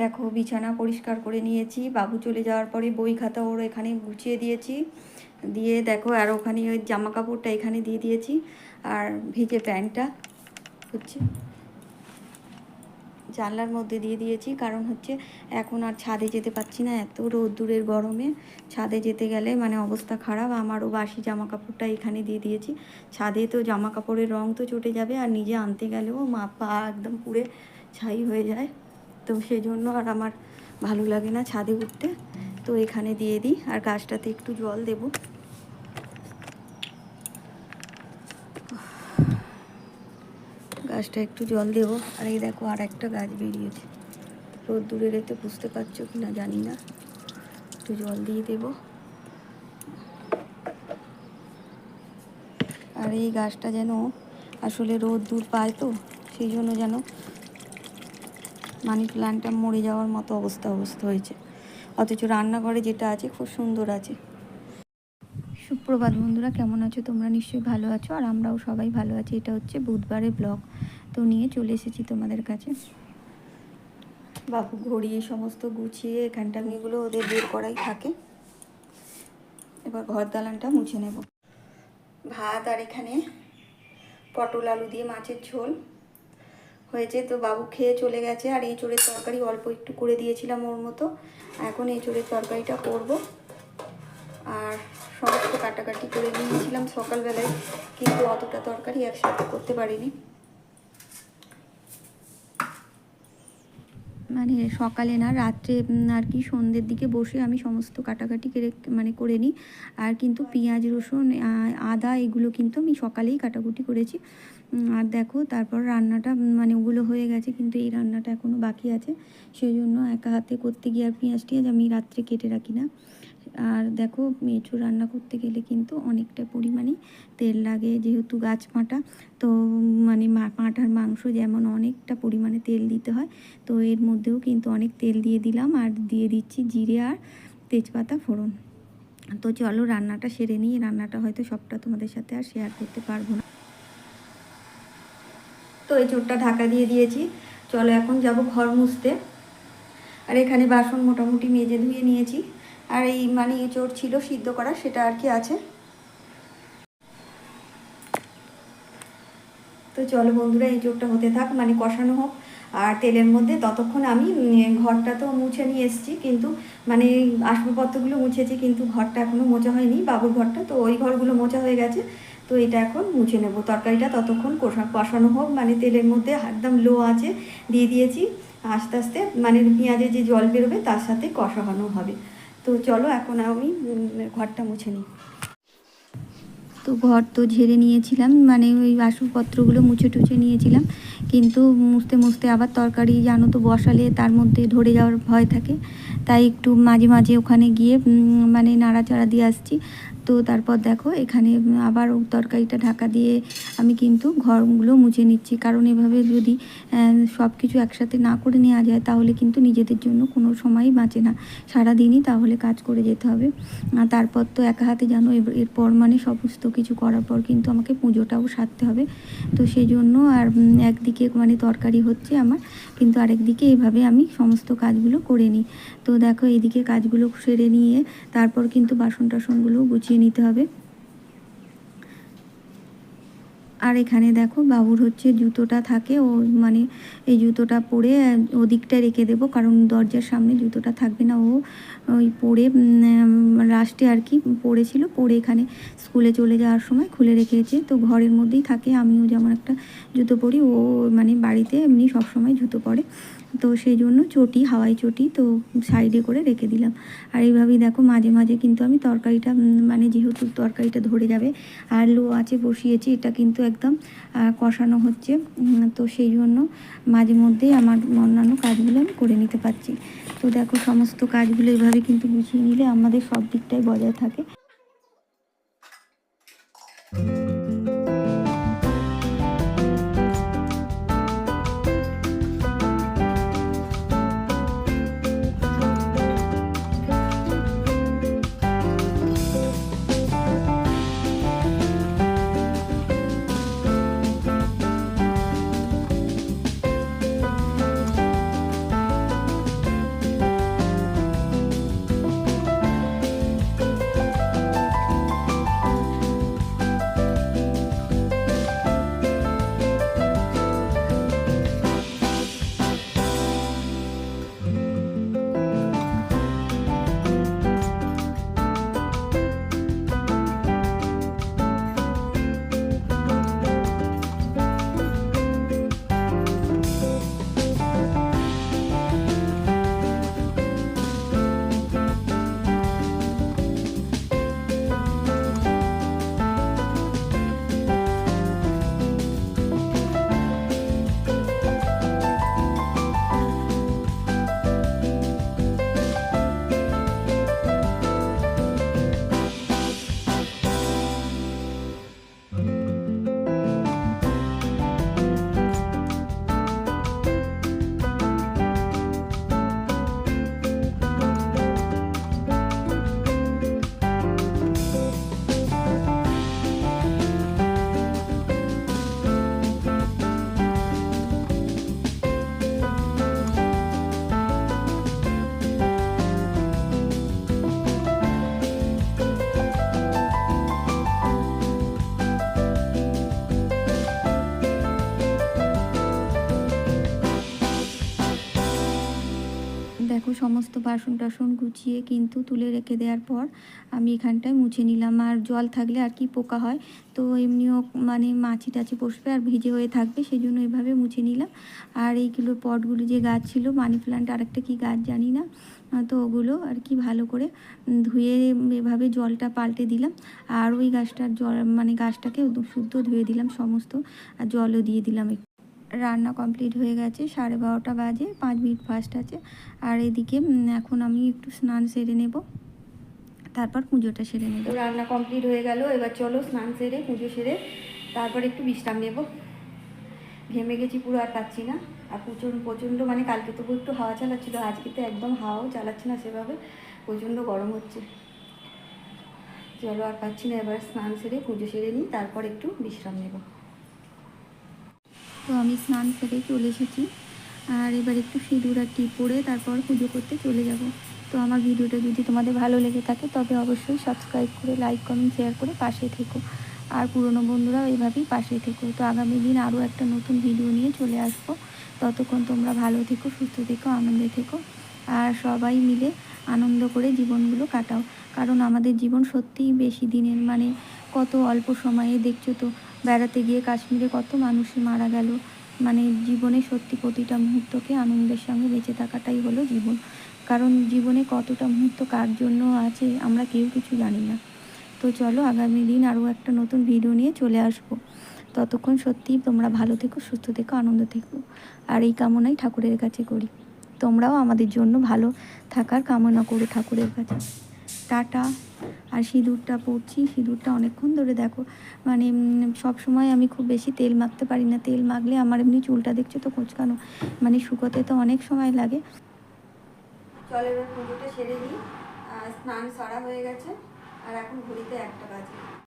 দেখো, বিছানা পরিষ্কার করে নিয়েছি। বাবু চলে যাওয়ার পরে বই খাতা ওর এখানে গুছিয়ে দিয়েছি। দিয়ে দেখো, আর ওখানে ওই জামা কাপড়টা এখানে দিয়ে দিয়েছি। আর ভিজে প্যান্টটা, হচ্ছে জানলার মধ্যে দিয়ে দিয়েছি। কারণ হচ্ছে এখন আর ছাদে যেতে পারছি না, এত রোদ্দুরের গরমে। ছাদে যেতে গেলে মানে অবস্থা খারাপ। আমারও বাসি জামা কাপড়টা এখানে দিয়ে দিয়েছি। ছাদে তো জামা কাপড়ের রং তো চটে যাবে, আর নিজে আনতে গেলেও মা পা একদম পুড়ে ছাই হয়ে যায়। তো সেই জন্য আর আমার ভালো লাগে না ছাদে উঠতে। তো এখানে দিয়ে দিই আর গাছটাতে একটু জল দেবো। গাছটা একটু জল দেবো। আর এই দেখো আর একটা গাছ বেরিয়েছে। রোদ্দুরের এতে বুঝতে পারছ কি না জানি না। একটু জল দিয়ে দেব। আর এই গাছটা যেন আসলে রোদ্দুর পায় তো, সেই জন্য যেন মানি প্ল্যান্টটা মরে যাওয়ার মতো অবস্থা অবস্থা হয়েছে। অথচ রান্নাঘরে যেটা আছে খুব সুন্দর আছে। সুপ্রভাত বন্ধুরা কেমন আছো? তোমরা নিশ্চয়ই ভালো আছো আর আমরাও সবাই ভালো আছি। এটা হচ্ছে বুধবারের ব্লগ তো নিয়ে চলে এসেছি তোমাদের কাছে। বাবু ঘড়ি সমস্ত গুছিয়ে এখানটা এগুলো ওদের বের করাই থাকে। এবার ঘর দালানটা মুছে নেব। ভাত আর এখানে পটল আলু দিয়ে মাছের ঝোল। হয়েছে। তো বাবু খেয়ে চলে গেছে। আর এই চোরের তরকারি অল্প একটু করে দিয়েছিলাম ওর মতো। এখন এই চোরের তরকারিটা করব। আর সমস্ত কাটাকাটি করে নিয়েছিলাম সকালবেলায়। কিন্তু অতটা তরকারি একসাথে করতে পারিনি। মানে সকালে না, রাত্রে আর কি সন্ধ্যের দিকে বসে আমি সমস্ত কাটাকাটি কেড়ে মানে করে নিই। আর কিন্তু পেঁয়াজ, রসুন আদা এগুলো কিন্তু আমি সকালেই কাটাকুটি করেছি। আর দেখো তারপর রান্নাটা মানে ওগুলো হয়ে গেছে, কিন্তু এই রান্নাটা এখনও বাকি আছে। সেই জন্য একা হাতে করতে গিয়ে আর পেঁয়াজ টিয়াজ আমি রাত্রে কেটে রাখি না। আর দেখো মেচু রান্না করতে গেলে কিন্তু অনেকটা পরিমাণে তেল লাগে, যেহেতু গাছ তো মানে পাঁঠার মাংস যেমন অনেকটা পরিমাণে তেল দিতে হয়, তো এর মধ্যেও কিন্তু অনেক তেল দিয়ে দিলাম। আর দিয়ে দিচ্ছি জিরে আর তেজপাতা ফোড়ন। তো চলো রান্নাটা সেরে নিই। রান্নাটা হয়তো সবটা তোমাদের সাথে আর শেয়ার করতে পারব না। তো এই চোরটা ঢাকা দিয়ে দিয়েছি। চলো এখন যাব ঘর মুছতে। আর এখানে বাসন মোটামুটি মেজে ধুয়ে নিয়েছি। আর এই মানে চোর ছিল, সিদ্ধ করা, সেটা আর কি আছে। তো চলো বন্ধুরা, এই চোরটা হতে থাক মানে কষানো হোক। আর তেলের মধ্যে ততক্ষণ আমি ঘরটা তো মুছে নিয়ে এসেছি, কিন্তু মানে আসবাবপত্রগুলো মুছেছি, কিন্তু ঘরটা এখনও মোছা হয়নি, বাবুর ঘরটা, তো ওই ঘরগুলো মোছা হয়ে গেছে। তো এটা এখন মুছে নেব। তরকারিটা ততক্ষণ কষা, কষানো হোক মানে তেলের মধ্যে একদম লো আছে, দিয়ে দিয়েছি। আস্তে আস্তে মানে পেঁয়াজে যে জল বেরোবে, তার সাথে কষানো হবে। তো চলো এখন আমি ঘরটা মুছে নিই। তো ঘর তো ঝেড়ে নিয়েছিলাম মানে ওই বাসনপত্রগুলো মুছে টুছে নিয়েছিলাম, কিন্তু মুছতে মুছতে আবার তরকারি জানো তো বসালে তার মধ্যে ধরে যাওয়ার ভয় থাকে। তাই একটু মাঝে মাঝে ওখানে গিয়ে মানে নাড়াচাড়া দিয়ে আসছি। তো তারপর দেখো, এখানে আবার তরকারিটা ঢাকা দিয়ে আমি কিন্তু ঘরগুলো মুছে নিচ্ছি। কারণ এভাবে যদি সব কিছু একসাথে না করে নেওয়া যায়, তাহলে কিন্তু নিজেদের জন্য কোনো সময়ই বাঁচে না। সারাদিনই তাহলে কাজ করে যেতে হবে। তারপর তো একা হাতে জানো এরপর মানে সমস্ত কিছু করার পর কিন্তু আমাকে পুজোটাও সারতে হবে। তো সেই জন্য আর একদিকে মানে তরকারি হচ্ছে আমার, কিন্তু আরেকদিকে এইভাবে আমি সমস্ত কাজগুলো করে নিই। তো দেখো এইদিকে কাজগুলো সেরে নিয়ে তারপর কিন্তু বাসন টাসনগুলো গুছিয়ে নিতে হবে। আর এখানে দেখো বাবুর হচ্ছে জুতোটা থাকে, ও মানে এই জুতোটা পরে ওদিকটা রেখে দেবো, কারণ দরজার সামনে জুতোটা থাকবে না। ও ওই পরে লাস্টে আর কি পড়েছিল পরে এখানে স্কুলে চলে যাওয়ার সময় খুলে রেখেছে। তো ঘরের মধ্যেই থাকে, আমিও যেমন একটা জুতো পরি, ও মানে বাড়িতে এমনি সবসময় জুতো পরে। তো সেই জন্য চটি, হাওয়াই চটি তো সাইডে করে রেখে দিলাম। আর এইভাবেই দেখো মাঝে মাঝে কিন্তু আমি তরকারিটা মানে যেহেতু তরকারিটা ধরে যাবে আর লো আছে বসিয়েছি, এটা কিন্তু একদম কষানো হচ্ছে। তো সেই জন্য মাঝে মধ্যেই আমার অন্যান্য কাজগুলো আমি করে নিতে পারছি। তো দেখো সমস্ত কাজগুলো এভাবে কিন্তু গুছিয়ে নিলে আমাদের সব দিকটাই বজায় থাকে। দেখো সমস্ত বাসন টাসন গুছিয়ে কিন্তু তুলে রেখে দেওয়ার পর আমি এখানটায় মুছে নিলাম। আর জল থাকলে আর কি পোকা হয়? তো এমনিও মানে মাছি টাছি বসবে আর ভিজে হয়ে থাকবে সেই জন্য এভাবে মুছে নিলাম। আর এইগুলো পটগুলো যে গাছ ছিল, মানি প্লান্ট আরেকটা কি গাছ জানি না। তো ওগুলো আর কি ভালো করে ধুয়ে এভাবে জলটা পাল্টে দিলাম। আর ওই গাছটার জল মানে গাছটাকে শুদ্ধ ধুয়ে দিলাম সমস্ত। আর জলও দিয়ে দিলাম একটু। রান্না কমপ্লিট হয়ে গেছে, সাড়ে বারোটা বাজে, পাঁচ মিনিট ফাস্ট আছে। আর এদিকে এখন আমি একটু স্নান সেরে নেব। তারপর পুজোটা সেরে নেব। রান্না কমপ্লিট হয়ে গেল, এবার চলো স্নান সেরে, পুজো সেরে, তারপর একটু বিশ্রাম নেব। ঘেমে গেছি পুরো আর পাচ্ছি না। আর প্রচণ্ড প্রচণ্ড মানে কালকে তবু একটু হাওয়া চালাচ্ছিল, আজকে তো একদম হাওয়াও চালাচ্ছে না সেভাবে, প্রচণ্ড গরম হচ্ছে। চলো আর পাচ্ছি না, এবার স্নান সেরে, পুজো সেরে নিই, তারপর একটু বিশ্রাম নেব। তো আমি স্নান সেরে চলে এসেছি। আর এবার একটু সিঁদুর আর টিপ পরে তারপর পুজো করতে চলে যাব। তো আমার ভিডিওটা যদি তোমাদের ভালো লেগে থাকে, তবে অবশ্যই সাবস্ক্রাইব করে লাইক কমেন্ট শেয়ার করে পাশে থেকো। আর পুরনো বন্ধুরাও এইভাবেই পাশে থেকো। তো আগামী দিন আরও একটা নতুন ভিডিও নিয়ে চলে আসব। ততক্ষণ তোমরা ভালো থেকো, সুস্থ থেকো, আনন্দে থেকো। আর সবাই মিলে আনন্দ করে জীবনগুলো কাটাও। কারণ আমাদের জীবন সত্যিই বেশি দিনের। মানে কত অল্প সময়ে দেখছ তো বেড়াতে গিয়ে কাশ্মীরে কত মানুষ মারা গেল। মানে জীবনে সত্যি প্রতিটা মুহূর্তকে আনন্দের সঙ্গে বেঁচে থাকাটাই হলো জীবন। কারণ জীবনে কতটা মুহূর্ত কার জন্য আছে আমরা কেউ কিছু জানি না। তো চলো আগামী দিন আরও একটা নতুন ভিডিও নিয়ে চলে আসব। ততক্ষণ সত্যিই তোমরা ভালো থেকো, সুস্থ থেকো, আনন্দ থেকো। আর এই কামনাই ঠাকুরের কাছে করি। তোমরাও আমাদের জন্য ভালো থাকার কামনা করো ঠাকুরের কাছে। টাটা। আর সিঁদুরটা পরছি, সিঁদুরটা অনেকক্ষণ ধরে দেখো মানে সব সময় আমি খুব বেশি তেল মাখতে পারি না। তেল মাখলে আমার এমনি চুলটা দেখছ তো কোচকানো মানে শুকোতে তো অনেক সময় লাগে। চল এবার পুজোটা সেরে দিই স্নান সারা হয়ে গেছে, আর এখন ঘড়িতে একটা বাজে।